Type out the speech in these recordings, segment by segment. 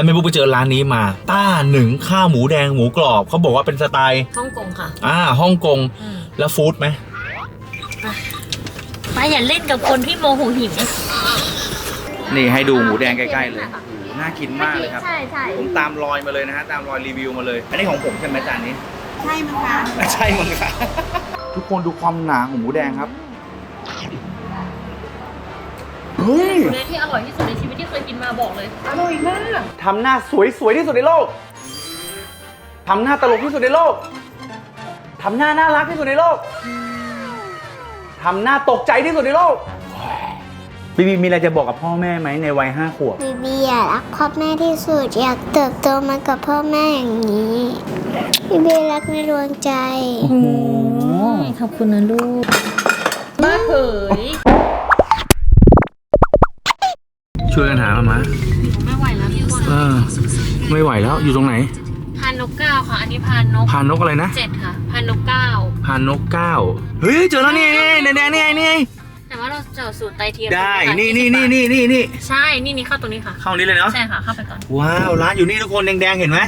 แล้วไม่รู้ไปเจอร้านนี้มา ต้าหนึ่งข้าวหมูแดงหมูกรอบเขาบอกว่าเป็นสไตล์ฮ่องกงค่ะ อ่าฮ่องกงอืม แล้วฟู้ดไหมป้าอย่าเล่นกับคนที่โมโหหิวนี่ให้ดูหมูแดงใกล้ๆเลยน่ากินมากเลยครับ ใช่ใช่ผมตามรอยมาเลยนะฮะตามรอยรีวิวมาเลย อันนี้ของผมใช่ไหมจานนี้ ใช่มั้งคะใช่มั้งครับทุกคนดูความหนาของหมูแดงครับเฮ้ย เนื้อที่อร่อยที่สุดในชีวิตที่ เคยกินมาบอกเลย อร่อยมาก ทำหน้าสวยสวยที่สุดในโลก ทำหน้าตลกที่สุดในโลก ทำหน้าน่ารักที่สุดในโลก ทำหน้าตกใจที่สุดในโลกบีบีมีอะไรจะบอกกับพ่อแม่ไหมในวัยห้าขวบ บีบีอยากรักพ่อแม่ที่สุด อยากเติบโตมากับพ่อแม่อย่างนี้ บีบีรักในดวงใจ ขอบคุณนะลูก บ้าเผย ช่วยกันหามามาไม่ไหวแล้วทุกคนเออ ไม่ไหวแล้วอยู่ตรงไหน พานนกเก้าค่ะ อันนี้พานนกพานนกอะไรนะเจ็ดค่ะ พานนกเก้าพานนกเก้าเฮ้ยเจอแล้วนี่นี่แดงๆนี่ไงนี่ไงแต่ว่าเราจะเอาสูตรไตเทียมได้ค่ะนี่นี่20นี่บาทนี่นี่นี่ใช่ นี่นี่เข้าตรงนี้ค่ะ เข้านี้เลยเนาะ ใช่ค่ะ เข้าไปก่อน ว้าว ร้านอยู่นี่ทุกคนแดงๆ เห็นไหม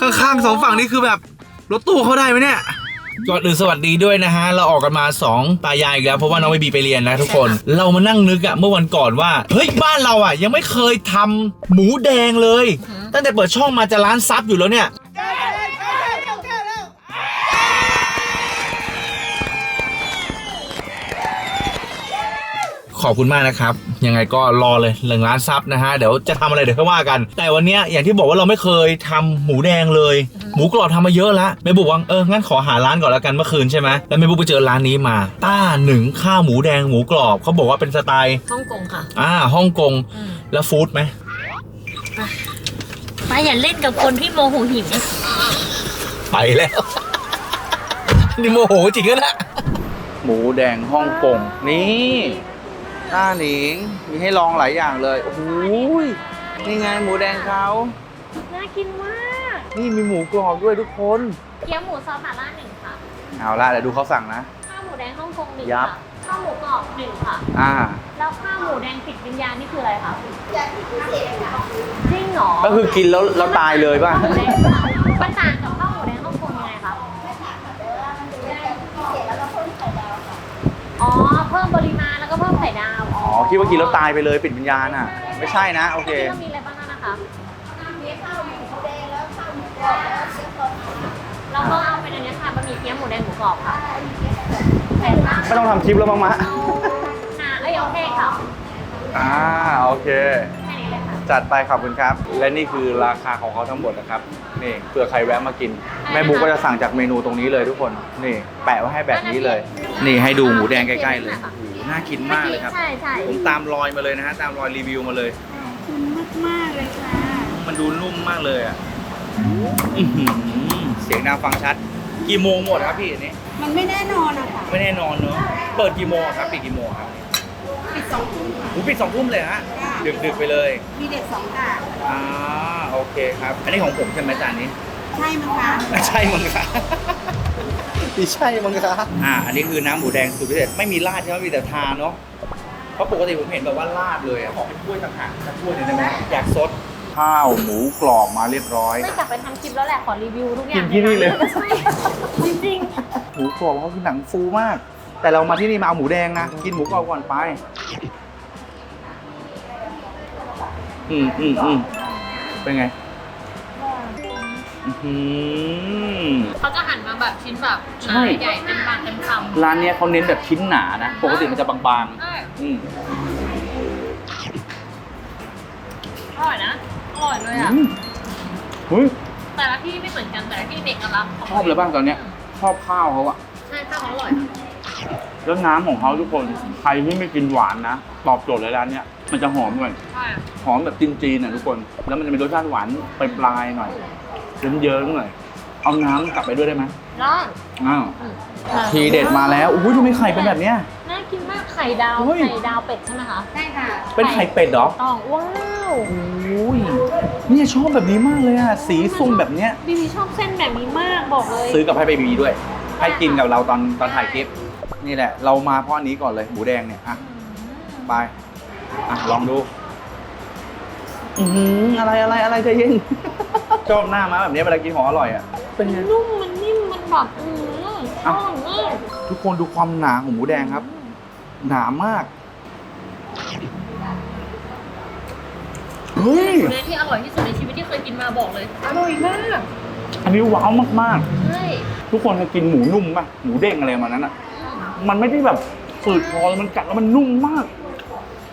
ข้างๆสองฝั่งนี่คือแบบรถตู้เข้าได้ไหมเนี่ย ก่อนอื่นสวัสดีด้วยนะฮะ เราออกกันมา2ตายายอีกแล้วเพราะว่าน้องไม่บีไปเรียนนะทุกคน เรามานั่งนึกอะเมื่อวันก่อนว่า เฮ้ยบ้านเราอะยังไม่เคยทำหมูแดงเลยอือหือตั้งแต่เปิดช่องมาจะร้านซับอยู่แล้วเนี่ย ขอบคุณมากนะครับ ยังไงก็รอเลยหนึ่งล้านซับนะฮะ เดี๋ยวจะทำอะไรเดี๋ยวค่อยว่ากัน แต่วันเนี้ยอย่างที่บอกว่าเราไม่เคยทำหมูแดงเลย หมูกรอบทำมาเยอะละแม่บุกว่าเอองั้นขอหาร้านก่อนแล้วกันเมื่อคืนใช่ไหมแล้วแม่บุกไปเจอร้านนี้มา ต้าหนึ่งข้าวหมูแดงหมูกรอบเขาบอกว่าเป็นสไตล์ฮ่องกงค่ะอ่าฮ่องกงอืมแล้วฟู้ดไหมป้าอย่าเล่นกับคนที่โมโหหิวไปแล้ว นี่โมโหจริงนะหมูแดงฮ่องกงนี่ ต้าหนิง มีให้ลองหลายอย่างเลย โอ้โหยนี่ไงหมูแดงเขาน่ากินมาก นี่มีหมูกรอบด้วยทุกคน เกี๊ยวหมูซอสหม่าล่าหนึ่งค่ะเอาละเดี๋ยวดูเขาสั่งนะ ข้าวหมูแดงฮ่องกงหนึ่งยับค่ะข้าวหมูกรอบหนึ่งค่ะ อ่า แล้วข้าวหมูแดงติดวิญญาณนี่คืออะไรคะจริงเหรอก็คือกินแล้วเราตายเลยป่ะ ข้าวหมูแดงมันต่างกับข้าวหมูแดงฮ่องกงยังไงคะ อ๋อ อ๋อคิดว่ากินแล้วตายไปเลยปิดวิญญาณอะ ไม่ใช่นะ โอเค ที่ต้องมีอะไรบ้างนะคะแล้วก็เอาเป็นอันนี้ค่ะบะหมี่เกี๊ยวหมูแดงหมูกรอบค่ะเผ็ดมากไม่ต้องทำคลิปแล้วบ้างมะเอาหนาเอ้ยเอาแห้งค่ะอ่าโอเค แค่นี้เลยค่ะ จัดไปขอบคุณครับ และนี่คือราคาของเขาทั้งหมดนะครับนี่เผื่อใครแวะมากิน แม่บุ๊กก็จะสั่งจากเมนูตรงนี้เลยทุกคนนี่แปะไว้ให้แบบนี้เลย นี่ให้ดูหมูแดงใกล้ๆเลยโอ้โห น่ากินมากเลยครับ ใช่ใช่ผมตามรอยมาเลยนะฮะตามรอยรีวิวมาเลยคุณมากๆเลยค่ะมันดูนุ่มมากเลยอะอื้อหือเสียงดังฟังชัด กี่โมงหมดครับพี่อันนี้ มันไม่แน่นอนอะค่ะไม่แน่นอนเนอะเปิดกี่โมงครับปิดกี่โมงครับปิดสองทุ่มค่ะ หูปิดสองทุ่มเลยฮะดึกดึกๆไปเลยมีเด็กสองกะอ่าโอเคครับ อันนี้ของผมใช่ไหมจานนี้ ใช่มั้งคะ ใช่มั้งคะพี่ใช่มั้งคะอ่า อันนี้คือน้ำหมูแดงสูตรพิเศษไม่มีราดใช่ไหมมีแต่ทาเนาะ เพราะปกติผมเห็นแบบว่าราดเลยอะขอเป็นถ้วยต่างหากสักถ้วยหนึงได้ไหมอยากซดข้าวหมูกรอบมาเรียบร้อย ไม่กลับไปทำคลิปแล้วแหละขอรีวิวทุกอย่างกินที่นี่เลย ใช่จริงหมูกรอบเขาคือหนังฟูมาก แต่เรามาที่นี่มาเอาหมูแดงนะ กินหมูกรอบก่อนไป อืมอืมอืมเป็นไง อื้อหือๆเขาจะหั่นมาแบบชิ้นแบบหใช่ นาใหญ่เต็มปากเต็มคำร้านเนี้ยเขาเน้นแบบชิ้นหนานะ ปกติมันจะบางใช่ๆอืมอร่อยนะ อร่อยเลยอะ อืมเฮ้ย แต่ละที่ไม่เหมือนกันแต่ละที่เด็กลักษณ์ขงชอบเลยบ้างตอนเนี้ย ชอบข้าวเขาอะใช่ข้าวเขาอร่อยนะแล้วน้ำของเขาทุกคน ใครที่ไม่กินหวานนะ ตอบโจทย์เลยร้านเนี้ย มันจะหอมหน่อยใช่หอมแบบจีนๆน่ะทุกคน แล้วมันจะมีรสชาติหวานปลายๆหน่อยเยิ้มๆหน่อยเอาน้ำกลับไปด้วยได้ไหมร้อนอ้าวอืมทีเด็ดมาแล้วอุ้ยทำไมไข่เป็นแบบเนี้ยน่ากินมากไข่ดาวเฮ้ยไข่ดาวเป็ดใช่ไหมคะใช่ค่ะเป็นไข่เป็ดเหรอต้องว้าวโอ้ยเนี่ยชอบแบบนี้มากเลยอะสีสุ่มแบบเนี้ยบีบีชอบเส้นแบบนี้มากบอกเลยซื้อกับให้เบบีด้วยให้กินกับเราตอนตอนถ่ายคลิปนี่แหละ เรามาเพราะอันนี้ก่อนเลยหมูแดงเนี่ยอะไป อะลองดู อือหืออะไรอะไรอะไรใจเย็น ชอบหน้าม้าแบบนี้เวลากินของอร่อยอะ เป็นไง นุ่มมันนิ่มมันแบบอืมออะร่อยมากทุกคนดูความหนาของหมูแดงครับ หนามาก เฮ้ย เนื้อที่อร่อยที่สุดในชีวิตที่เคยกินมาบอกเลยอร่อยมากอันนี้ว้าวมากใช่ๆ ทุกคนเคยกินหมูนุ่มป่ะ หมูเด้งอะไรประมาณนั้นอะ มันไม่ได้แบบฝืดคอมันกัดแล้วมันนุ่มมาก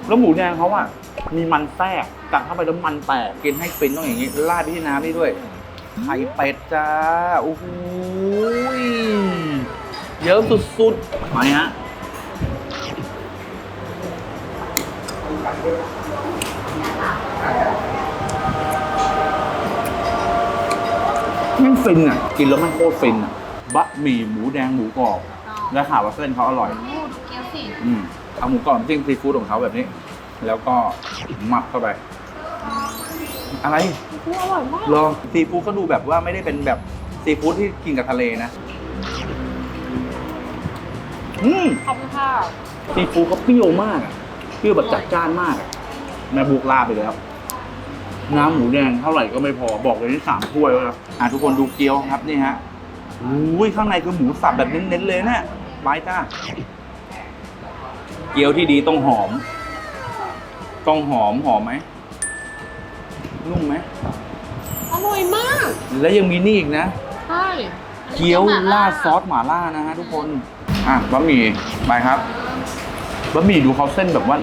แล้วหมูแดงเขาอะมีมันแทรกกัดเข้าไปแล้วมันแตกกินให้ฟินต้องอย่างนี้ราดไปที่น้ำนี่ด้วยไข่เป็ดจ้าโอ้โหยเยอะสุดๆมาฮะมันฟินอะ กินแล้วมันโคตรฟินอะบะหมี่หมูแดงหมูกรอบ และข่าวว่าเส้นเขาอร่อยโอ้ดูเกี๊ยวสิอืม เอาหมูกรอบจิ้มซีฟู้ดของเขาแบบนี้ แล้วก็หมักเข้าไป อะไรอร่อยมากรอซีฟู้ดก็ดูแบบว่าไม่ได้เป็นแบบซีฟู้ดที่กินกับทะเลนะ อืมขอบคุณค่ะซีฟู้ดเขาเปรี้ยวมากอะเปรี้ยวแบบจัดจ้านมากอะแม่บุกลาดไปแล้ว น้ำหมูแดงเท่าไหร่ก็ไม่พอบอกเลยนี่สามถ้วยแล้วนะอะทุกคนดูเกี๊ยวครับนี่ฮะอุ้ยข้างในคือหมูสับแบบเน้นๆเลยนะบายจ้า เกี๊ยวที่ดีต้องหอม ต้องหอมหอมไหมนุ่มไหมอร่อยมาก แล้วยังมีนี่อีกนะ ใช่เกี๊ยวราดซอสหม่าล่านะฮะทุกคน อะบะหมี่ไปครับบะหมี่ดูเขาเส้นแบบว่า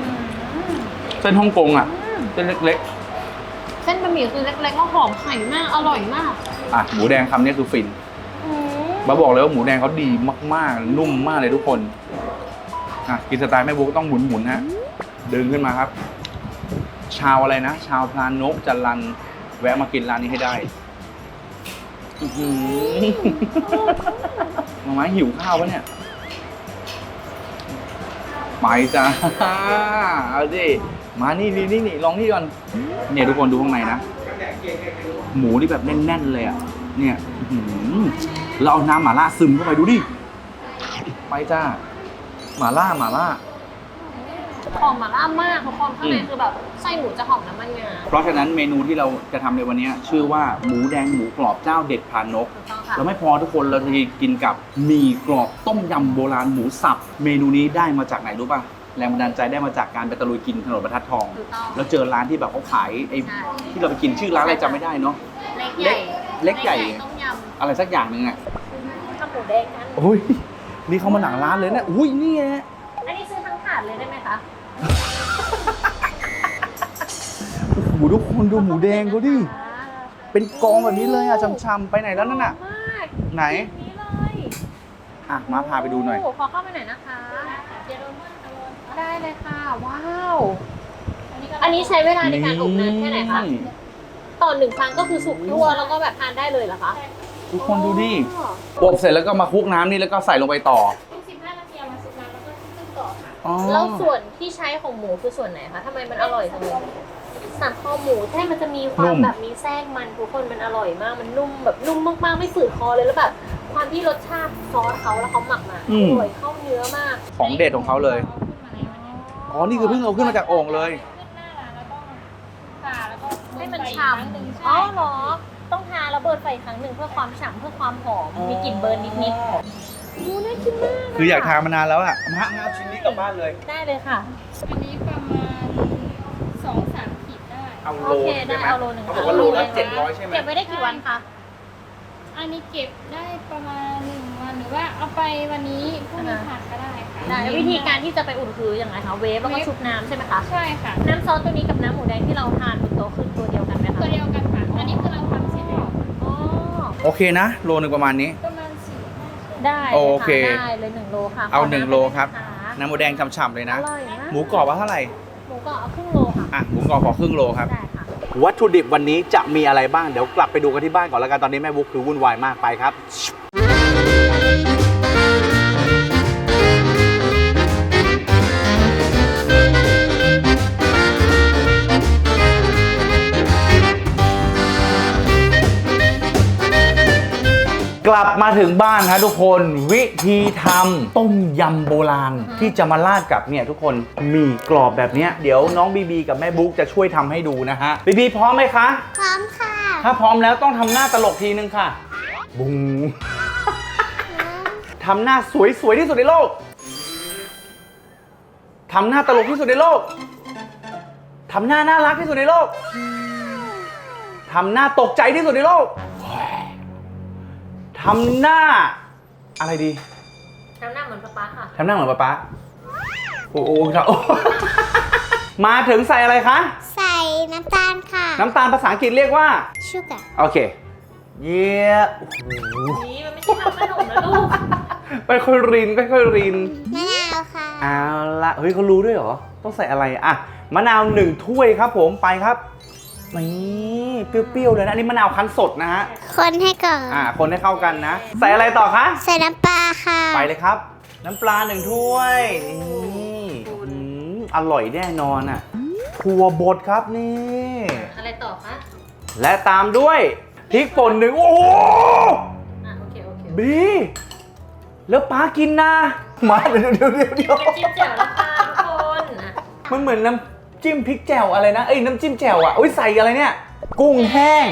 เส้นฮ่องกงอะเส้นเล็กเส้นบะหมี่คือเล็กๆแล้วหอมไข่มาก อร่อยมากๆ อะหมูแดงคำนี้คือฟิน อืม มาบอกเลยว่าหมูแดงเขาดีมากๆ นุ่มมากเลยทุกคน อะกินสไตล์แม่บุ๊กต้องหมุนๆฮะดึงขึ้นมาครับ ชาวอะไรนะ ชาวพลานนกจันรัน แวะมากินร้านนี้ให้ได้อื้อหือมาไม้หิวข้าวปะเนี่ย ไปจ้าเอาดิมานี่นี่นี่นี่ลองนี่ก่อนเนี่ยทุกคนดูข้างในนะ หมูนี่แบบแน่นๆเลยอะ เนี่ยอื้อหือเราเอาน้ำหม่าล่าซึมเข้าไปดูดิ ไปจ้า หม่าล่าหม่าล่า หอมหม่าล่ามากทุกคนข้างในอืม คือแบบไส้หมูจะหอมน้ำมันงาเพราะฉะนั้นเมนูที่เราจะทำในวันนี้ ชื่อว่าหมูแดงหมูกรอบเจ้าเด็ดพานก ถูกต้องค่ะ แล้วไม่พอทุกคนเราจะกินกับหมี่กรอบต้มยำโบราณหมูสับ เมนูนี้ได้มาจากไหนรู้ป่ะแรงบันดาลใจได้มาจากการไปตะลุยกินถนนบรรทัดทอง ถูกต้องแล้วเจอร้านที่แบบเขาขายไอ้ใช่ ที่เราไปกินชื่อร้านอะไรจำไม่ได้เนาะ เล็กใหญ่เล็กใหญ่ ต้มยอะไรสักอย่างหนึ่งอะำข้าวหมูแดงกันโอ้ย นี่เขามาหนังร้านเลยนะอุ้ยนี่ไงอันนี้ซื้อทั้งถาดเลยได้ไหมคะโอ้โหทุกคนดูหมูแดงเขาดิ เป็นกองแบบนี้เลยอะช่ำๆไปไหนแล้วนั่นน่ะ มากไหน นี่เลยอะมาพาไปดูหน่อยโโขอเข้าไปหน่อยนะคะ เดี๋ยวโดนเบิ้ลโดนได้เลยค่ะ ว้าว อันนี้ใช้เวลาในการอบนานแค่ไหนคะ ต่อหนึ่งครั้งก็คือสุกทั่วแล้วก็แบบทานได้เลยเหรอคะ ทุกคนดูดิอ๋ออบเสร็จแล้วก็มาคลุกน้ำนี่แล้วก็ใส่ลงไปต่อ15นาทีเอามาซุปน้ำแล้วก็ขึ้นต่อค่ะอ๋อแล้วส่วนที่ใช้ของหมูคือส่วนไหนคะทำไมมันอร่อยจังเลยสันคอหมูใช่มันจะมีความแบบมีแทรกมันทุกคนมันอร่อยมากมันนุ่มแบบนุ่มมากๆไม่ฝืดคอเลยแล้วแบบความที่รสชาติซอสเขาแล้วเขาหมักมาอร่อยเข้าเนื้อมาก ของเด็ดของเขาเลยอ๋อนี่คือเพิ่งเอาขึ้นมาจากโอ่งเลยให้มันฉ่ำอ๋อเหรอ ต้องทาแล้วเบิร์นไฟอีกครั้งหนึ่งเพื่อความฉ่ำเพื่อความหอม มีกลิ่นเบิร์นนิดๆดูน่ากินมากะคืออยากทานมานานแล้วอะมางั้นเอาชิ้นนี้กลับบ้านเลย ได้เลยค่ะ อันนี้ประมาณสองสามขีดได้ เอาโอโลเคใช่ได้ไหมเอาโลหนึ่งเขาบอกว่าโลละค่ะเจ็ดร้อยใช่ไหมเก็บไว้ได้กี่วันคะอันนี้เก็บได้ประมาณหนึ่งวันหรือว่าเอาไปวันนี้พรุ่งนี้ทานก็ได้ค่ะได้แล้ววิธีการที่จะไปอุ่นคือยังไงคะเวฟแล้วก็ชุบน้ำใช่ไหมคะ ใช่ค่ะ น้ำซอสตัวนี้กับน้ำหมูแดงที่เราทานบนโต๊ะคือตัวเดียวกัน โอเคนะ โลหนึ่งประมาณนี้ ประมาณสี่ห้าชั่วโมงได้โอเลยเคค่ะได้เลยหนึ่งโลค่ะเอาขหนึ่งำโลครับได้ไหมะน้ำหมูแดงฉ่ำๆเลยนะอร่อยมากหมูกรอบว่าเท่าไหร่ หมูกรอบเอาครึ่งโลค่ะอะ หมูกรอบขอครึ่งโลครับ ได้ค่ะ วัตถุดิบวันนี้จะมีอะไรบ้าง เดี๋ยวกลับไปดูกันที่บ้านก่อนแล้วกันตอนนี้แม่บุ๊กคือวุ่นวายมากไปครับ ลับมาถึงบ้านครับทุกคนวิธีทำต้มยำโบราณ ที่จะมาราดกับเนี่ยทุกคนหมีกรอบแบบเนี้ยเดี๋ยวน้องบีบีกับแม่บุ๊กจะช่วยทำให้ดูนะฮะบีบีพร้อมไหมคะ พร้อมค่ะถ้าพร้อมแล้วต้องทำหน้าตลกทีนึงค่ะ บุ้งทำหน้าสวยสวยที่สุดในโลกทำหน้าตลกที่สุดในโลกทำหน้าน่ารักที่สุดในโลกทำหน้าตกใจที่สุดในโลก ทำหน้า อะไรดีทำหน้าเหมือนป๊าป๊าค่ะ ทำหน้าเหมือนป๊าป๊าโอ้โหครับโอ้มาถึงใส่อะไรคะ ใส่น้ำตาลค่ะ น้ำตาลภาษาอังกฤษเรียกว่า ชูการ์โอเค เยี่ยโอ้โหนี่มันไม่ใช่ทำขนมนะลูกค่อยๆรินค่อยๆรินมะนาวค่ะเอาละเฮ้ยเขารู้ด้วยเหรอ ต้องใส่อะไรอะมะนาวหนึ่งถ้วยครับผมไปครับ นี่เปรี้ยวๆเลยนะอันนี้มะนาวคั้นสดนะฮะคนให้ก่อน อ่า คนให้เข้ากันนะ ใส่อะไรต่อคะใส่น้ำปลาค่ะ ไปเลยครับ น้ำปลาหนึ่งถ้วยนี่อืมอร่อยแน่นอนอะถั่วบดครับนี่ อะไรต่อคะและตามด้วยพริกป่นหนึ่งโอ้โหอะโอเคโอเคบีแล้วป้ากินนะมาเดี๋ยวเดี๋ยวเดี๋ยวเดี๋ยวไปจิ้มแจ่วแล้วค่ะทุกคนอะมันเหมือนน้ำ จิ้มพริกแจ่วอะไรนะ เอ้ยน้ำจิ้มแจ่วอะอุ้ยใส่อะไรเนี่ย กุ้งแห้ง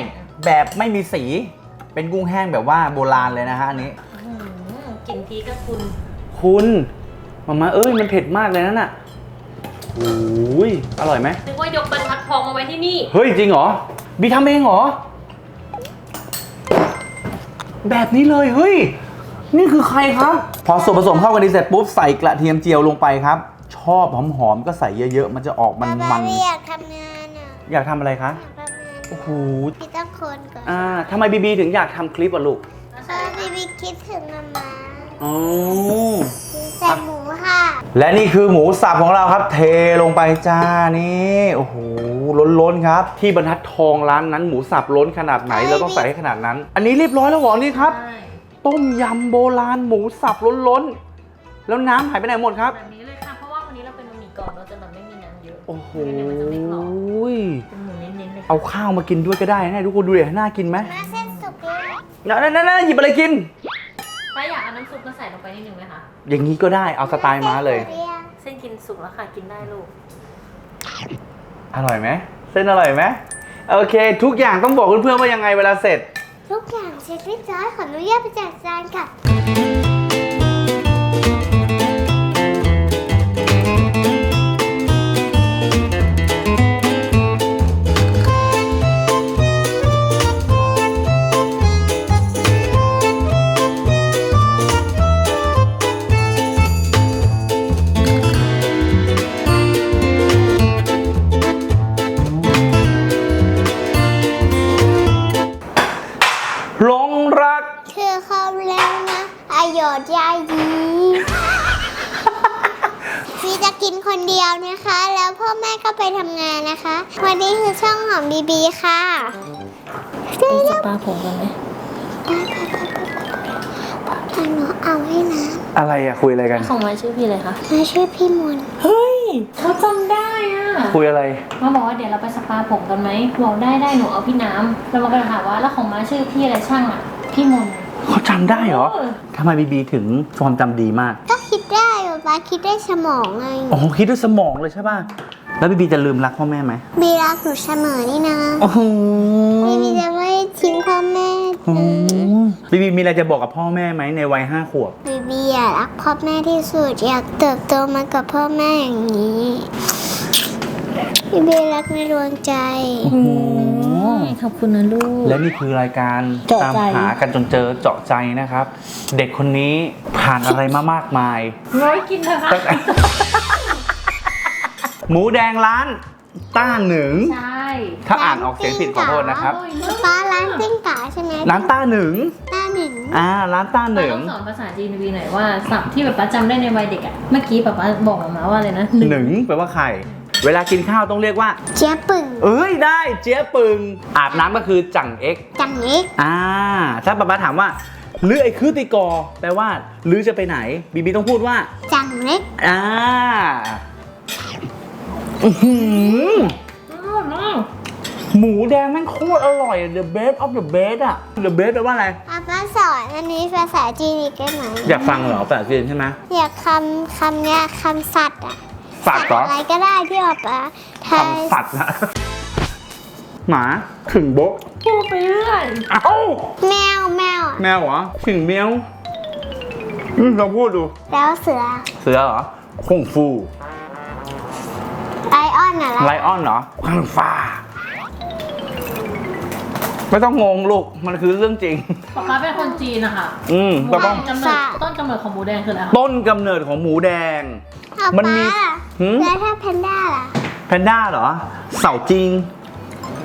แบบไม่มีสี เป็นกุ้งแห้งแบบว่าโบราณเลยนะฮะอันนี้ อื้อหือกินทีก็คุณ คุณมามาเอ้ยมันเผ็ดมากเลยนั่นน่ะโอ้ยอร่อยไหม นึกว่ายกบรรทัดทองมาไว้ที่นี่ เฮ้ย จริงเหรอ บีทำเองเหรอ แบบนี้เลย เฮ้ย นี่คือใครครับ พอส่วนผสมเข้ากันดีเสร็จปุ๊บ ใส่กระเทียมเจียวลงไปครับ ชอบหอมๆก็ใส่เยอะๆ มันจะออกมันป๊ามัป๊านไม่อยากทำงานอะอยากทำอะไรคะ อยากทำงานโอ้โห พี่ต้องคนก่อนอ่าทำไมบีบีถึงอยากทำคลิปอะลูกเออบีบีคิดถึงมาม่าอ๋อ ใส่หมูค่ะและนี่คือหมูสับของเราครับ เทลงไปจ้านี่โอ้โหล้นๆครับ ที่บรรทัดทองร้านนั้นหมูสับล้นขนาดไหนเราต้องใส่ให้ขนาดนั้น อันนี้เรียบร้อยแล้วเหรอนี่ครับใช่ต้มยำโบราณหมูสับล้นๆแล้วน้ำหายไปไหนหมดครับแบบนี้ กรอบเราจะแบบไม่มีน้ำเยอะโอ้โห ไม่งั้นมันจะไม่กรอบเป็นหมูเน้นๆเลยค่ะเอาข้าวมากินด้วยก็ได้นะทุกคนดูดิน่ากินไหมมาเส้นสุกแล้วนั่นนั่นนั่นหยิบอะไรกิน ป้าอยากเอาน้ำซุปมาใส่ลงไปนิดนึงไหมคะ อย่างนี้ก็ได้เอาสไตล์ม้าเลย เส้นกินสุกแล้วค่ะ กินได้ลูก อร่อยไหมเส้นอร่อยไหมโอเค ทุกอย่างต้องบอกเพื่อนๆว่ายังไงเวลาเสร็จ ทุกอย่างเสร็จเรียบร้อยขออนุญาตไปจัดจานค่ะ ชื่อพี่เลยคะมาช่วยพี่มนต์เฮ้ยเขาจำได้อะคุยอะไรมาบอกว่าเดี๋ยวเราไปสปาผมกันไหมบอกได้ได้หนูเอาพี่น้ำแล้วมาก็เลยถามว่าแล้วของมาชื่อพี่อะไรช่างอะพี่มนต์ เขาจำได้เหรอเออ ทำไมบีบีถึงความจำดีมาก ก็คิดได้ป๊าป๊าคิดได้สมองไงอ๋อคิดด้วยสมองเลยใช่ป่ะ แล้วบีบีจะลืมรักพ่อแม่ไหมบีรักหนูเสมอนี่นะโอ้โหบีบีจะไม่ทิ้งพ่อแม่โอ้โห บีบีมีอะไรจะบอกกับพ่อแม่ไหมในวัยห้าขวบ บีบีอยากรักพ่อแม่ที่สุดอยากเติบโตมากับพ่อแม่อย่างนี้ บีบีรักในดวงใจขอบคุณนะลูก และนี่คือรายการเจาะตามใจหากันจนเจอเจาะใจนะครับ เด็กคนนี้ผ่านอะไรมามากมายร้อยกินเลยค่ะตั้งแต่หมูแดงร้าน ต้าหนึ่งใช่ถ้าอ่านออกเสียงผิดขอโทษนะครับ ป้าร้านติ้งกาใช่ไหมร้านต้าหนึ่งหน้าหนึ่งอ่า ร้านต้าหนึ่งต้องสอนภาษาจีนวีหน่อยว่าศัพท์ที่แบบป้าจำได้ในวัยเด็กอะเมื่อกี้ป้าป้าบอกมาว่าอะไรนะหนึ่งแปลว่าไข่เวลากินข้าวต้องเรียกว่า เจี๊ยบปึ่ง เอ้ยได้เจี๊ยบปึง อาบน้ำก็คือจังเอ็ก จังเอ็ก อ่า ถ้าป๊าป๊าถามว่าลือไอ้คือติกอ แปลว่าลือจะไปไหน บีบีต้องพูดว่า จังเล็ก อ่า อื้อหืออืมอืมหมูแดงแม่งโคตรอร่อย the best of the best อะ the best แปลว่าอะไรป๊าป๊าสอนอันนี้ภาษาจีนอีกได้ไหมอยากฟังเหรอแปดเซียนใช่ไหมอยากคำคำเนี้ยคำสัตว์อะสัตว์เหรออะไรก็ได้ที่ออกมาไทยคำสัตว์นะหมาขึงโบ๊ะพูดไปเรื่อยเอ้าแมวแมวอะแมวเหรอขึงเมียวอืมลองพูดดู แล้วเสือ เสือเหรอคงฟู ไลออนอะไรไลออนเหรอคงฟ้า ไม่ต้องงงลูก มันคือเรื่องจริงป๊าป๊าเป็นคนจีนนะคะอืมก็ต้องต้นกำเนิดต้นกำเนิดของหมูแดงคืออะไรคะต้นกำเนิดของหมูแดง เอามันมีป๊าล่ะหืม แล้วถ้าแพนด้าล่ะ แพนด้าเหรอ เสาจริง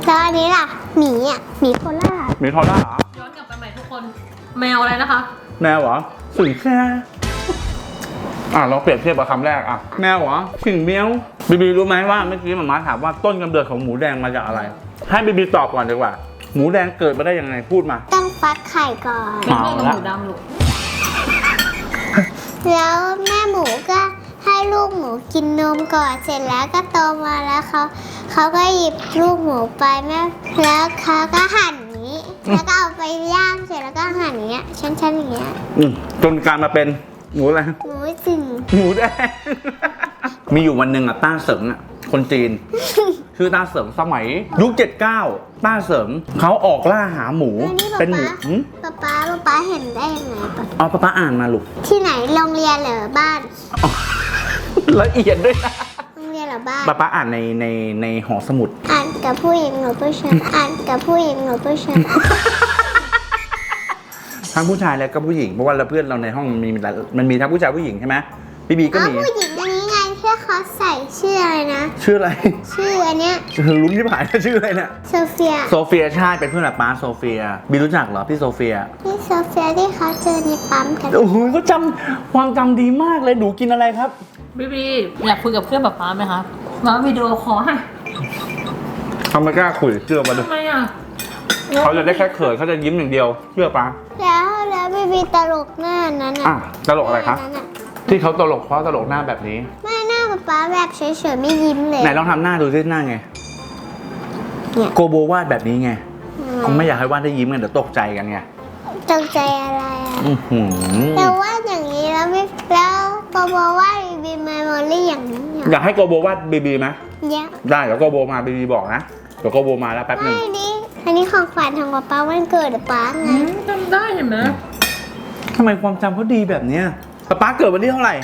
แล้วอันนี้ล่ะ หมีอะ หมีโคล่ามีทอร่าเหรอ ย้อนกลับไปใหม่ทุกคน แมวอะไรนะคะ แมวเหรอสึงแค่อะเราเปรียบเทียบกับคำแรกอะ แมวเหรอสึงเมียว บีบีรู้ไหมว่าเมื่อกี้หมาม้าถามว่าต้นกำเนิดของหมูแดงมาจากอะไร ให้บีบีตอบก่อนดีกว่า หมูแดงเกิดมาได้ยังไงพูดมา ต้องฟักไข่ก่อนเป็นเพื่อนกับเอาละ หมูดำลูกแล้วแม่หมูก็ให้ลูกหมูกินนมก่อนเสร็จแล้วก็โตมาแล้วเขาเขาก็หยิบลูกหมูไปแม่แล้วเขาก็หั่นอย่างนี้ แล้วก็เอาไปย่างเสร็จแล้วก็หั่นอย่างเงี้ยชั้นๆอย่างเงี้ย อืมจนกลารมาเป็น หมูอะไร หมูจึงหมูแดง มีอยู่วันหนึ่งอะต้าเสริงอะ คนจีน ชื่อต้าเสริงสมัย ยุค 79 ต้าเสริงเขาออกล่าหาหมู อันนี้เป็นหมูป๊าหืมป๊าป๊าป๊าป๊าเห็นได้ยังไงป๊าเอาป้าป้าอ่านมาลูก ที่ไหนโรงเรียนเหรือบ้าน ละเอียดด้วยนะโรงเรียนเหรือบ้าน ป้าป้าอ่านในในในหอสมุด อ่านกับผู้หญิงหรือผู้ชาย อ่านกับผู้หญิงหรือผู้ชาย ทั้งผู้ชายและก็ผู้หญิงเพราะว่าเราเพื่อนเราในห้องมันมีหลายมันมีทั้งผู้ชายผู้หญิงใช่ไหมบีบีก็อ๋อมีผู้หญิงอันนี้ไงที่เขาใส่ชื่ออะไรนะ ชื่ออะไร ชื่ออันเนี้ยลุ้นที่ผ่านชื่ออะไรเนี่ยโซเฟียโซเฟียใช่เป็นเพื่อนกับป้าโซเฟียบีรู้จักเหรอพี่โซเฟียพี่โซเฟียที่เขาเจอในปั๊มกันโอ้โหเขาจำความจำดีมากเลยหนูกินอะไรครับบีบีอยากคุยกับเพื่อนป๊าป๊าไหมคะมาวิดีโอคอลให้เขาไม่กล้าคุยเชื่อมาดูทำไมอะเขาจะได้แค่เขินเขาจะยิ้มอย่างเดียวเชื่อปะแล้ว แล้วบีบีตลกหน้านั้นอะอะตลกอะไรครับหน้านั้นอะที่เขาตลกเพราะตลกหน้าแบบนี้ ไม่หน้าป๊าป๊าแบบเฉยๆไม่ยิ้มเลยไหนลองทำหน้าดูสิหน้าไงเนี่ยโกโบวาดแบบนี้ไงคงไม่อยากให้วาดได้ยิ้มกันเดี๋ยวตกใจกันไงตกใจอะไรอะ อือหือแต่ว่าอย่างนี้แล้วพี่แล้วปอบอกว่าบีบีเมมโมรี่อย่างนี้อยากให้โกโบวาดบีบีไหมเยอะได้เดี๋ยวโกโบมาบีบีบอกนะเดี๋ยวโกโบมาแล้วแป๊บหนึไม่งดิ อันนี้ของขวัญของป๊าป๊าวันเกิดป๊าป๊าไงอืมจำได้เห็นไหมทำไมความจำเขาดีแบบเนี้ยป๊าป๊าเกิดวันที่เท่าไหร่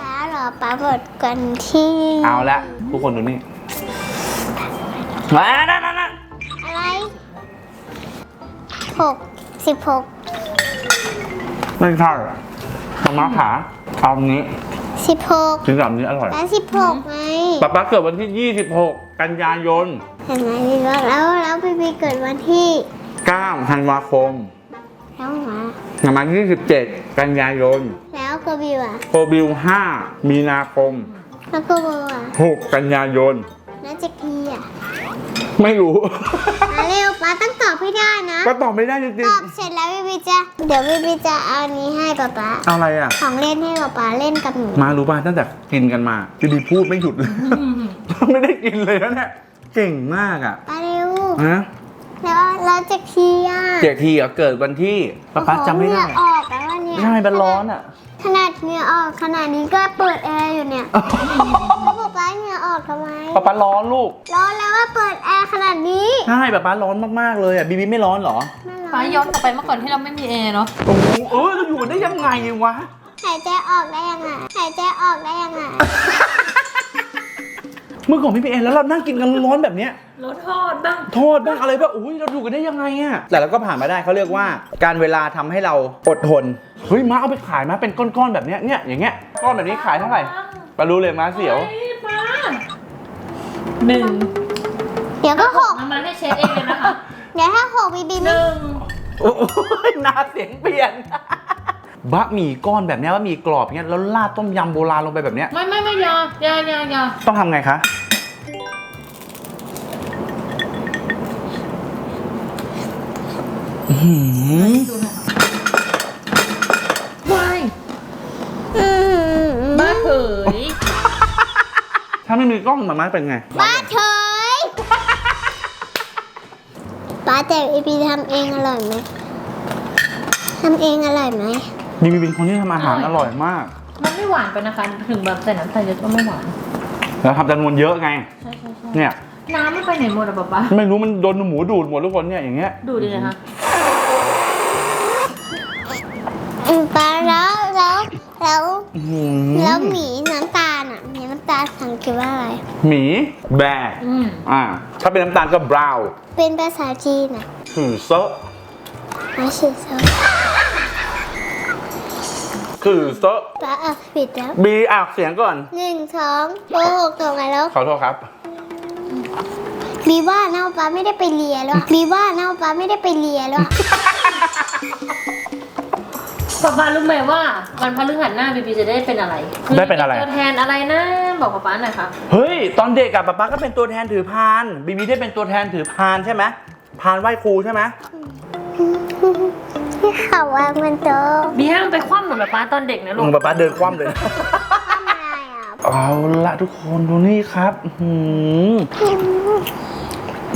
ป๊าเหรอป๊าเปิดกันที่เอาละทุกคนดูนี่มานั่นนั่นนั่นอะไรหกสิบหกไม่ใช่มาม่าขาเอาอันนี้สิบหกถึงแบบนี้อร่อยแล้วสิบหกไงป๊าป๊าเกิดวันที่ 26 กันยายน เห็นไหมพี่ว่าแล้วแล้วบีบีเกิดวันที่9ธันวาคมแล้วหมาประมาณ27 กันยายน แล้วก็บิวอะโคบิล5มีนาคม แล้วก็โบอะ6กันยายนแล้วจะกีอะไม่รู้ มาเร็วป๊าต้องตอบให้ได้นะ ก็ตอบไม่ได้จริตงอบเสร็จแล้วบีบีจะ เดี๋ยวบีบีจะเอาอันนี้ให้ป๊าป๊าๆเอาอะไรอะ ของเล่นให้ป๊าป๊าเล่นกับหนูมารู้ป่ะตั้งแต่กินกันมาจีดีพูดไม่หยุดเลย ไม่ได้กินเลยนะเนี่ย เก่งมากอะป๊าเร็วฮะแล้วแล้วจะกีอะเจทีอะเกิดวันที่ป๊าป๊าจำไม่ได้ โอ้โหเหงื่อออกแล้ววันเนี้ยใช่มันร้อนอะ ขนาดเหงื่อออกขนาดนี้ก็เปิดแอร์อยู่เนี่ยแล้วป๊าป๊าเหงื่อออกทำไมป๊าป๊าร้อนลูก ร้อนแล้วว่าเปิดแอร์ขนาดนี้ใช่ป๊าป๊าร้อนมากๆเลยอะบีบีไม่ร้อนเหรอ ไม่ร้ป๊าอนย้อนกลับไปเมื่อก่อนที่เราไม่มีแอร์เนาะโอ้โหเออเราอยู่กันได้ยังไงวะ หายใจออกได้ยังไงหายใจออกได้ยังไง เมื่อก่อนไม่มีแอร์แล้วเรานั่งกินกันร้อนแบบเนี้ยรถทอดบ้าง โทษบ้างอะไรบ้างอุ้ยเราอยู่กันได้ยังไงอะแต่เราก็ผ่านมาได้เขาเรียกว่าการเวลาทำให้เราอดทน เฮ้ยม้าเอาไปขายมาเป็นก้อนๆแบบเนี้ยเนี่ยอย่างเงี้ยก้อนแบบนี้ขายเท่าไหร่ปารู้เลยม้าเสียว ฮ้ป๊าหนึ่งเดี๋ยวก็หกมันมาให้เช็คเองเลยนะคะเดี๋ยวถ้าหกบีบีหไม่นึ่งโอ้ยหนาเสียงเปลี่ยน บะหมี่ก้อนแบบเนี้ยบะหมี่กรอบเงี้ยแล้วราดต้มยำโบราณลงไปแบบเนี้ยไม่ไม่ไม่อยาอยาอยาอยาต้องทำไงคะอื้อหือวายบ้าเผยถ้าไม่มีกล้องมาม้าเป็นไงบ้าเฉยป้าแต่ไอพีทำเองอร่อยไหมทำเองอร่อยไหม บีบีเป็นคนที่ทำอาหารอร่อยมาก มันไม่หวานไปนะคะ ถึงแบบใส่น้ำตาลเยอะก็ไม่หวาน แล้วทำจำนวนเยอะไง ใช่ใช่ใช่เนี่ย น้ำไม่ไปไหนหมดอะป๊าป๊าไม่รู้มันโดนหมูดูดหมดทุกคนเนี่ยอย่างเงี้ย ดูดินะคะอืมป้าแล้วแล้วแล้วอื้อหือแล้วหมีน้ำตาลอะหมีน้ำตาลสังเกตว่าอะไร หมีแบร์อืมอ่า ถ้าเป็นน้ำตาลก็บราวน์เป็นภาษาจีนอะคือโซะไม่ใช่ซอ คือโซะป้าอะผิดแล้วบีอ่านเสียงก่อน หนึ่งสองโอ้หกตรงไหนแล้วขอโทษครับบีว่าเน่าป้าไม่ได้ไปเลียแล้วบีว่าเน่าป้าไม่ได้ไปเลียแล้วป๊าป๊ารู้ไหมว่าวันพฤหัสหน้าบีบีจะได้เป็นอะไรได้เป็นอะไร ตัวแทนอะไรนะ บอกป๊าป๊าหน่อยค่ะเฮ้ย ตอนเด็กอะป๊าป๊าก็เป็นตัวแทนถือพานบีบีได้เป็นตัวแทนถือพานใช่ไหมพานไหว้ครูใช่ไหม ที่เขาวางมันโตะบีห้ามไปคว่ำเหมือนป๊าป๊าตอนเด็กนะลูลุกงป๊าป๊าเดินคว่ำเลยนะทำอะไรอะเอาละทุกคนดูนี่ครับ อื้อหือ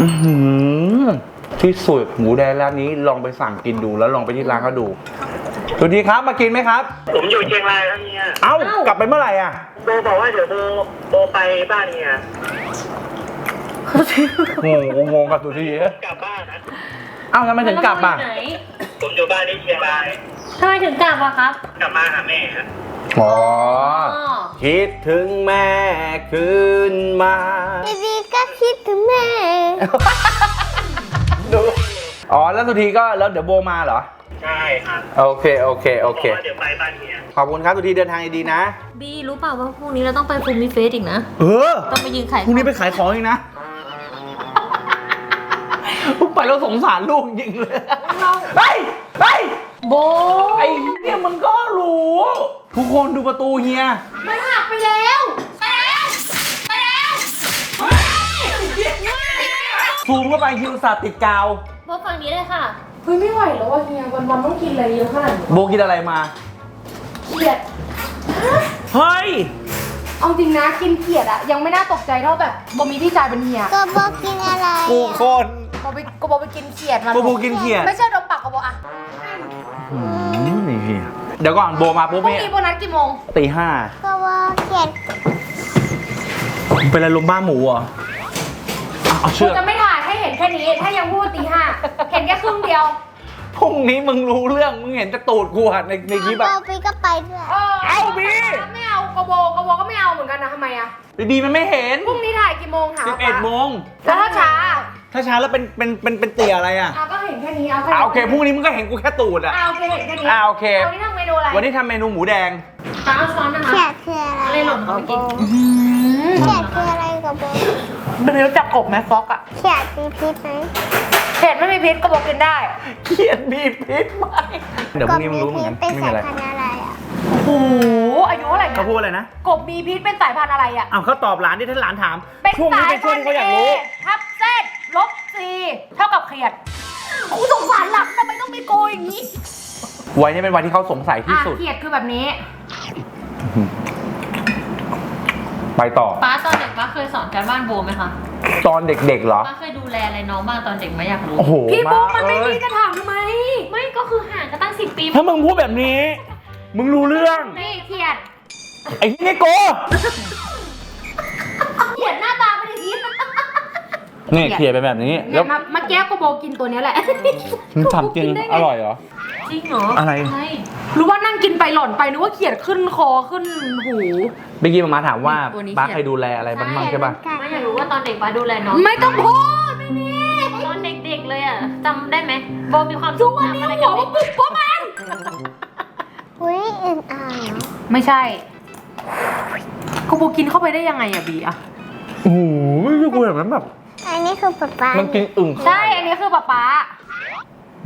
อื้อหือที่สุดหมูแดงร้านนี้ลองไปสั่งกินดูแล้วลองไปที่ร้านเขาดูสวัสดีครับมากินไหมครับ ผมอยู่เชียงรายครับเนี่ยเอ้ากลับไปเมื่อไหร่อะ โบบอกว่าเดี๋ยวโบโบไปบ้านเนี่ยโอ้โหงงกับสุธีกลับบ้านนะเอ้าทำไมถึงกลับอะ แล้วเราอยู่ไหน ผมอยู่บ้านที่เชียงราย ทำไมถึงกลับอะครับกลับมาหาแม่ฮะอ๋ออ๋อ คิดถึงแม่คืนมา บีบีก็คิดถึงแม่ดูอ๋อ แล้วสุธีก็แล้วเดี๋ยวโบมาเหรอ ใช่ครับโอเค โอเค โอเคบอกว่าเดี๋ยวไปบ้านเนี่ยขอบคุณครับสุธีเดินทางดีๆนะ บีรู้เปล่าว่าพรุ่งนี้เราต้องไปฟูมิเฟสอีกนะ เออ ต้องไปยืนขายพรุ่งนี้ไปขายของอีกนะ พวกไปแล้วสงสารลูกจริงเลยเฮ้ยเฮ้ยโบไอ้เนี่ยมันก็รู้ ทุกคนดูประตูเฮียมันหักไปแล้วไปแล้วไปแล้วซูมเข้าไปฮิวสาติดกาวโบฝั่งนี้เลยค่ะเฮ้ยไม่ไหวแล้วว่ะเฮียวันวันๆต้องกินอะไรเยอะขนาดนี้โบกินอะไรมาเขียดเฮ้ยเอาจริงนะกินเขียดอะยังไม่น่าตกใจเท่าแบบบะมีพี่ชายเป็นเฮียก็บอกกินอะไรกูอะคน บอไปก็บอกไปกินเขียดมาโบโบกินเขียด ไม่ใช่ดมปากก็บอกอะอืมนี่เฮียเดี๋ยวก่อนโบมาพปุ๊บรุ่งเนี่ยนี้โบนัสกี่โมงตีห้าก็บอกเขียนเป็นอะไรลมบ้าหมูเหรออะเอากูเชือกจะไม่ถ่ายให้เห็นแค่นี้ ถ้ายังพูดตีห้าเห็นแค่ครึ่งเดียวพรุ่งนี้มึงรู้เรื่อง มึงเห็นจะตูดกูอะในในคลิปบอะอบีก็ไปด้วยเออเอาบีไม่เอากระโบกระโบก็ไม่เอาเหมือนกันนะทำไมอะบีบีมันไม่เห็นพรุ่งนี้ถ่ายกี่โมงถามสิบว่าเอ็ดโมงแล้วถ้าช้า ถ้าช้าแล้วเป็นเป็นเป็นเป็นเตี่ยอะไรอะอะก็เห็นแค่นี้เอาแค่อะโอเคพรุ่งนี้มึงก็เห็นกูแค่ตูดอะอะโอเคเห็นแค่นี้อะโอเค วันนี้ทำเมนูอะไรวันนี้ทำเมนูหมูแดงป้าเอาช้อนนะคะเขียดคืออะไรอะไรหล่นเข้าไปกินเขียดคืออะไรกับโบมันรู้จักกบไหมฟอกอะเขียดมีพิษไหมเห็ดไม่มีพิษกระโบกินได้เขียนบีบพิษไหมเดี๋ยวพรุ่งนี้มึงรู้เหมือนกันเป็นไม่สามียอะไรพันธุ์อะไรอะโอ้โหอายุเท่าไหร่เขานะพูดอะไรนะกบมีพิษเป็นสายพันธุ์อะไรอะอ้าวเขาตอบหลานที่ท่านหลานถาม เป็นช่วงนี้สายเป็นช่วพังนที่ธุ์เขาอยากเอรู้ ทับเซด ลบซีเท่ากับเครียดกูสงสารหลักทำไมต้องมีโกอย่างนี้วัยนี้เป็นวัยที่เขาสงสัยที่อะสุด เครียดคือแบบนี้ไปต่อ ป้าตอนเด็กป้าเคยสอนการบ้านโบไหมคะตอนเด็กๆเหรอ ป้าเคยดูแลอะไรน้องบ้างตอนเด็กไหมอยากรู้ โอ้โหพี่มาปุ๊กมันไม่เอ้มียกระถางทำไมไม่ก็คือห่างกันตั้งสิบปีถ้ามึงพูดแบบนี้ มึงรู้เรื่อง นี่เครียดไอ้นี่โก เครียดหน้า นี่เขียนเป็นแบบนี้เนี่แล้ยวมาเมื่อกี้กโบกินตัวเนี้ยแหละมึงทำจริงอร่อยเหรอ จริงเหรออะไรใช่รู้ว่านั่งกินไปหล่อนไปนึกว่าเขียดขึ้นคอขึ้นหู เมื่อกี้มามาถามว่าตัวนี้ ป้าเขียนเคยดูแลอะไรบ้างบ้างใช่ป่ะ ไม่อยากรู้ว่าตอนเด็กป้าดูแลน้อง ไม่ต้องพูดไม่มีตอนเด็กๆเลยอะจำได้ไหมโบมีความทุสุกขวันนี้อะไรหักัวบมันปุ๊บปุ๊บมัน อุ้ยอึ่งอ่างเหรอไม่ใช่กโบกินเข้าไปได้ยังไงอะบีอะโอ้โหไม่ใช่กูแบบนั้นแบบ อันนี้คือป๊าป๊ามันกินอึ่งใช่ อันนี้คือป๊าป๊า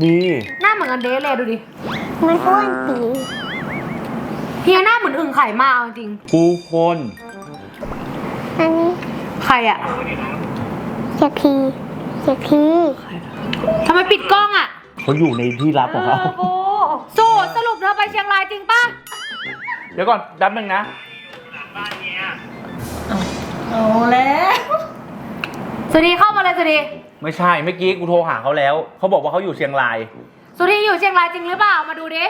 ดีหน้าเหมือนกันเดทเลยดูดิมันอ้วนปีเฮียหน้าเหมือนอึ่งไข่มากเอาจริงกูคนอันนี้ใครอะเจ็กพีเจ็กพีทำไมปิดกล้องอะเขาอยู่ในที่ลับของเขาโบสูสรุปเธอไปเชียงรายจริงปะเดี๋ยวก่อนแป๊บนึงนะบ้านเนี่ยเอาแล้ว สวัสดีเข้ามาเลยสวัสดีไม่ใช่เมื่อกี้กูโทรหาเขาแล้ว เขาบอกว่าเขาอยู่เชียงราย สุธีอยู่เชียงรายจริงหรือเปล่ามาดูดิ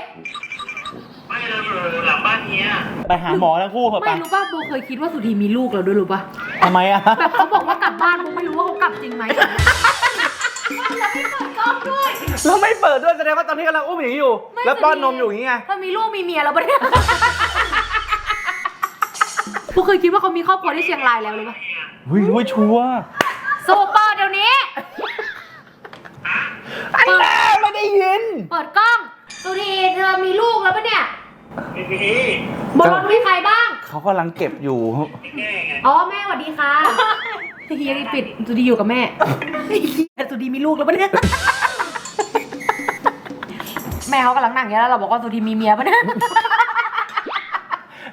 ไม่เราอยู่หลังบ้านเฮียไปหาหมอทั้งคู่เถอะไม่ไปรู้ป่ะโบเคยคิดว่าสุธีมีลูกแล้วด้วยรู้ป่ะทำไมอะ แบบเขาบอกว่ากลับบ้านโบไม่รู้ว่าเขากลับจริงไหมเราไม่เปิดด้วยแสดงว่าตอนนี้กำลังอุ้มอย่างนี้อยู่แล้วป้อนนมอยู่อย่างนี้ไง ถ้ามีลูกมีเมียแล้วปะเนี่ยโบเคยคิดว่าเขามีครอบครัวที่เชียงรายแล้วหรือเปล่า วิวชัวร์ ซูเปอร์เดี๋ยวนี้อันแน่ไม่ได้ยิน เปิดกล้องสุธีเธอมีลูกแล้วปะเนี่ยไม่มีบนรถมีใครบ้าง เขากำลังเก็บอยู่ แม่ไงอ๋อแม่สวัสดีค่ะเฮียปิดสุดีอยู่กับแม่สุดีมีลูกแล้วปะเนี่ย แม่เขากำลังนั่งอย่างนี้แล้วเราบอกว่าสุดีมีเมียปะเนี่ย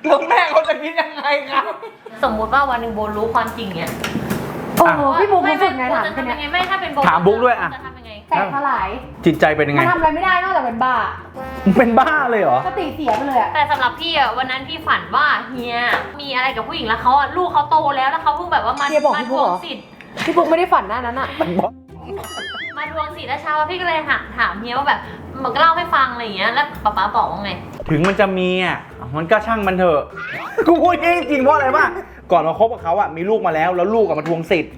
แล้วแม่เขาจะคิดยังไงครับ สมมุติว่าวันหนึ่งโบรู้ความจริงเนี่ย โอ้โอ้โหพี่บุ๊กรู้สึกไงถามจะแค่ทำเนี้ยังยไงไม่ถ้าเป็นโบถามบุ๊กด้วยอะ จะทำยังไงแตกสลาย จิตใจเป็นยังไง มันทำอะไรไม่ได้นอกจากเป็นบ้าเป็นบ้าเลยเหรอ สติเสียไปเลยอะแต่สำหรับพี่อะวันนั้นพี่ฝันว่าเฮียมีอะไรกับผู้หญิงแล้วเขาอะลูกเขาโตแล้วแล้วเขาเพิ่งแบบว่ามามาทวงสิทธิ์พี่บุ๊กไม่ได้ฝันหน้านั้นอะมาทวงสิทธิ์แล้วเช้าพี่ก็เลยถามถามเฮียว่าแบบมันก็เล่าให้ฟังอะไรอย่างเงี้ยแล้วป๊าป๊าบอกว่าไง ถึงมันจะมีอะ มันก็ช่างมันเถอะ กูพูดจริงๆเพราะอะไรวะ ก่อนมาคบกับเขาอะมีลูกมาแล้ว แล้วลูกกับมาทวงสิทธิ์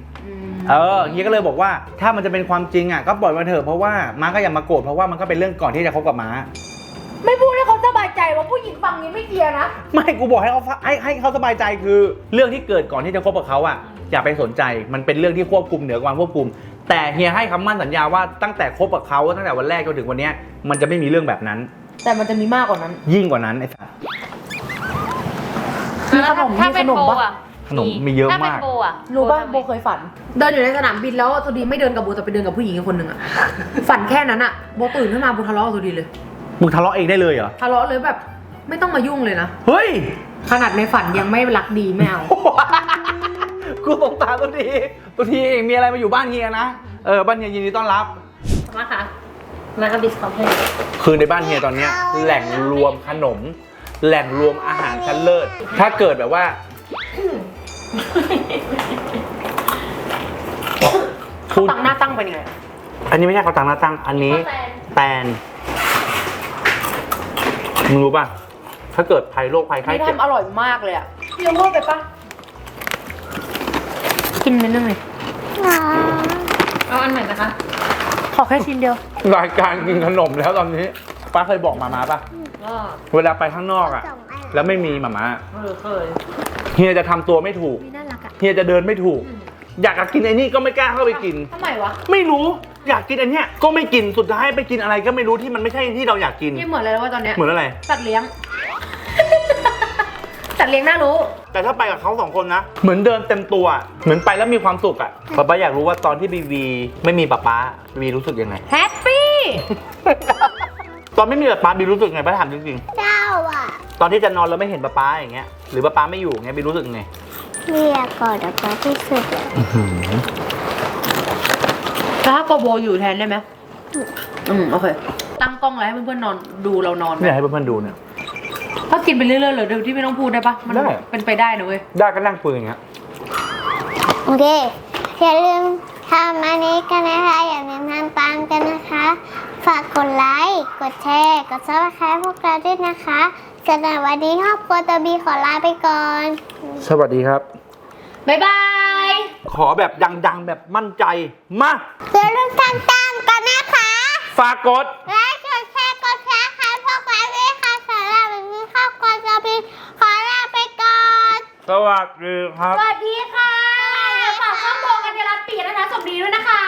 เออเฮียก็เลยบอกว่าถ้ามันจะเป็นความจริงอะก็ปล่อยมาเถอะเพราะว่าม้าก็อย่ามาโกรธเพราะว่ามันก็เป็นเรื่องก่อนที่จะคบกับม้า ไม่พูดให้เขาสบายใจว่าผู้หญิงฟังนี้ไม่เคลียร์นะ ไม่กูบอกให้เขาฟังให้ให้เขาสบายใจคือ เรื่องที่เกิดก่อนที่จะคบกับเขาอะอย่าไปสนใจมันเป็นเรื่องที่ควบคุมเหนือความควบคุม แต่เฮียให้คำมั่นสัญญาว่าตั้งแต่คบกับเขาตั้งแต่วันแรกจนถึงวันเนี้ยมันจะไม่มีเรื่องแบบนั้น แต่มันจะมีมากกว่านั้น ยิ่งกว่านั้นไอ้สัส มีขนมถ้ามีเป็ขนนมโบปะ อะขนมมีเยอะถ้าเป็นมาก โบอะรู้ป่ะทำไงโบเคยฝัน เดินอยู่ในสนามบินแล้วตัวดีไม่เดินกับโบแต่ไปเดินกับผู้หญิงอีกคนหนึ่งอะ ฝันแค่นั้นอะโบตื่นขึ้นมาโบทะเลาะกับตัวดีเลยมึงทะเลาะเองได้เลยเหรอ ทะเลาะเลยแบบไม่ต้องมายุ่งเลยนะเฮ้ย ขนาดในฝันยังไม่รักดีไม่เอา กูสงสารตัวทีตัวทีเองมีอะไรมาอยู่บ้านเฮียนะ เออบ้านเฮียยินดีต้อนรับ มาค่ะมาเอาบิสคอตให้คือในบ้านเฮียตอนเนี้ยแหล่งรวมขนม แหล่งรวมอาหารชั้นเลิศ ถ้าเกิดแบบว่า พูด ตั้งหน้าตั้งไปยังไงอันนี้ไม่ใช่เขาวตังหน้าตั้ง อันนี้แฟนแตนมึงรู้ป่ะ ถ้าเกิดภัยโรคภัยไข้นี่เจ็บ ทำอร่อยมากเลยอะพี่ยังพูดไปปะกินนิดนึงเลยเอาอันไหนนะคะ ขอแค่ชิ้นเดียว รายการกินขนมแล้วตอนนี้ ป้าเคยบอกมามาป่ะ ก็เวลาไปข้างนอกอะ แล้วไม่มีหมาม่าเออเคยเฮียจะทำตัวไม่ถูกนี่น่ารักอะเฮียจะเดินไม่ถูกอยากจะกินไอ้นี่ก็ไม่กล้าเข้าไปกิน ทำไมวะไม่รู้อยากกินอันเนี้ยก็ไม่กินสุดท้ายไปกินอะไรก็ไม่รู้ที่มันไม่ใช่ที่เราอยากกิน นี่เหมือนอะไรแล้วว่าตอนเนี้ยเหมือนอะไร สัตว์เลี้ยง สัตว์เลี้ยงน่ารู้ แต่ถ้าไปกับเขาสองคนนะ เหมือนเดินเต็มตัวเหมือนไปแล้วมีความสุขอะป๊าป๊าอยากรู้ว่าตอนที่บีบีไม่มีป๊าป๊าบีบีรู้สึกยังไง แฮปปี้ต อนไม่มีป๊าป๊าบีรู้สึกไงป้าถามจริงเจ้าอะๆ ตอนที่จะนอนแล้วไม่เห็นป๊าป๊าอย่างเงี้ย หรือป๊าป๊าไม่อยู่เงี้ยบีรู้สึกยังไง เรียกก่อนแล้วก็ที่สุดเลยถ้าโกโบอยู่แทนได้ไหมอืม โอเค ตั้งกล้องไว้ให้เพื่อนๆนอนดูเรานอนไหมเนี่ยให้เพื่อนๆดูเนี่ยถ้ากินไปเรื่อยๆเลยโดยที่ไม่ต้องพูดได้ปะมันได้ เป็นไปได้นะเว้ย ได้ก็นั่งคุยอย่างเงี้ย โอเค อย่าลืมทำอันนี้กันนะคะ อย่าลืมทำตามกันนะคะ ฝากกดไลค์ กดแชร์ กดซับสไครต์พวกเราด้วยนะคะสำหรับวันนี้ครอบครัวตัวบีขอลาไปก่อน สวัสดีครับ บ๊ายบาย ขอแบบดังๆ แบบมั่นใจ มา อย่าลืมทำตามกันนะคะ ฝากกดและกดแชร์ กดแชร์ค่ะพวกเราด้วยค่ะสำหรับวันนี้ครอบครัวตัวบีขอลาไปก่อน สวัสดีครับสวัสดีค่ะฝากครอบครัวกันยรัตน์ปีนะคะสวัสดีด้วยนะคะ